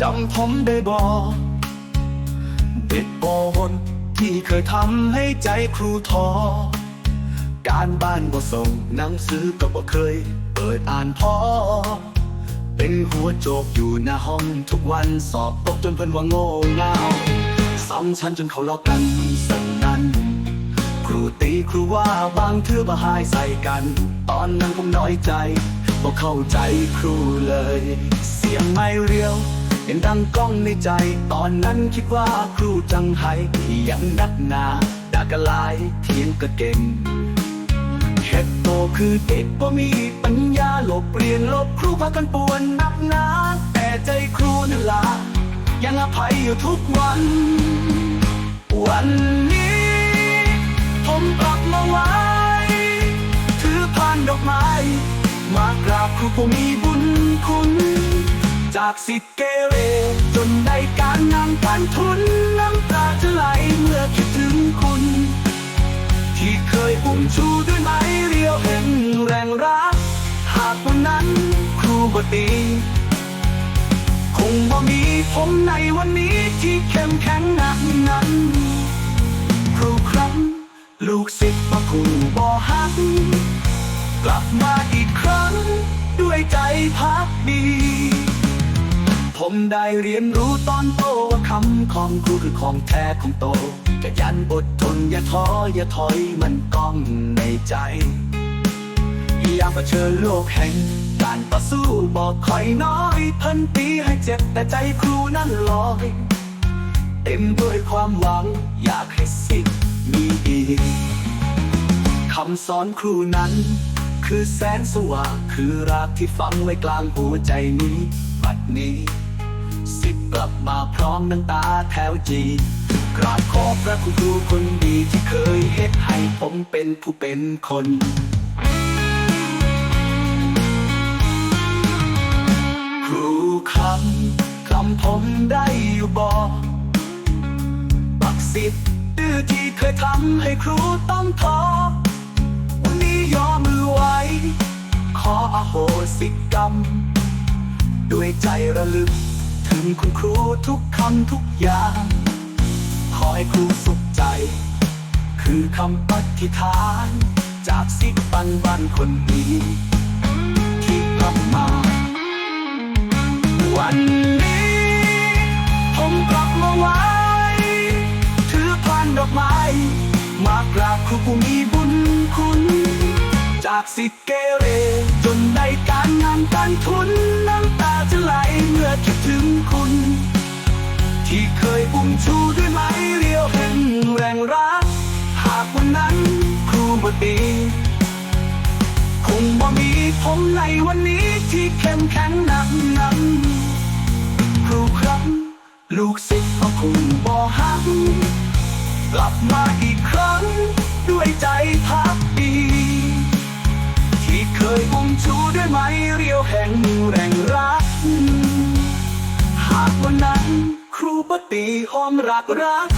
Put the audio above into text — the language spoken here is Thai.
จำผมได้บอกเด็ดโอนที่เคยทำให้ใจครูท้อการบ้านบ่ส่งหนังสือก็บ่เคย เปิดอ่านพอ เป็นหัวโจกอยู่หน้าห้องทุกวันสอบตกจนเพิ่นว่าโง่เงาซ้ำชั้นจนเขาลอกกันสันนั้นครูตีครูว่าบางเทื่อบ่หายใส่กัน ตอนนั้นผมน้อยใจบ่เข้าใจครูเลย เสียงไม่เรียว เห็นดังก้องในใจ ตอนนั้นคิดว่าครูจังไห้ยังนักหนาดากลายเถียงก็เก่งเฮ็ดโตคือเด็กบ่มีปัญญาหลบเรียนลบครูพากันป่วนนักหนา แต่ใจครูนั่นละยังอภัยอยู่ทุกวัน วันนี้ ผมกลับมาไว้ ถือพานดอกไม้ มากราบครูผู้มีบุญคุณ จากสิทธิ์เกเรจนได้การงานการทุนน้ำตาจะไหลเมื่อคิดถึงคุณ ที่เคยอุ้มชูด้วยไม้เรียวแห่งแรงรัก หากวันนั้นครูบ่ตีคงบ่มีผมในวันนี้ที่เข้มแข็งหนักนั้นครูครั้งลูกศิษย์มาคู่บ่หักกลับมาอีกครั้ง ด้วยใจพักดี มได้เรียนรู้ตอนโตว่าคำของครูคือของแท้ของโตขยันอดทนอย่าท้ออย่าถอยมันก้องในใจอยากเผชิญโลกแห่งการต่อสู้บอกคอยน้อยพันตีให้เจ็บแต่ใจครูนั้นลอยเต็มด้วยความหวังอยากให้สิทธิ์มีอีกคำสอนครูนั้นคือแสนสว่างคือรักที่ฝังไว้กลางหัวใจนี้บัดนี้ สิบกลับมาพร้อมน้ำตาแถวจีกราบขอบพระคุณครูคนดีที่เคยเฮ็ดให้ผมเป็นผู้เป็นคนครูคำคำผมได้อยู่บอกบักสิทธิ์ดื้อที่เคยทำให้ครูต้องท้อวันนี้ยอมมือไว้ ขออโหสิกรรม ด้วยใจระลึก ถึงคุณครูทุกคำทุกอย่าง ขอให้ครูสุขใจ คือคำปฏิฐาน จากสิบปันบันคนดีที่กลับมา วันนี้ ผมกลับมาไว้ ถือพานดอกไม้ มากราบครูผู้มีบุญคุณ จากสิทธิ์เกเร จนได้การงานการทุนน้ำตาจะไหลเมื่อคิด คุณ ที่เคยอุ้มชูด้วยไม้เรียวแห่งแรงรัก หากวันนั้นครูบ่ดี คงบ่มีผมในวันนี้ที่เข้มแข็งหนักนั้นครูครับ ลูกศิษย์ของคุณบ่หักกลับมาอีกครั้ง ด้วยใจพักดี ที่เคยอุ้มชูด้วยไม้เรียวแห่งากวันนั้น ครูปฏิหอมรักรัก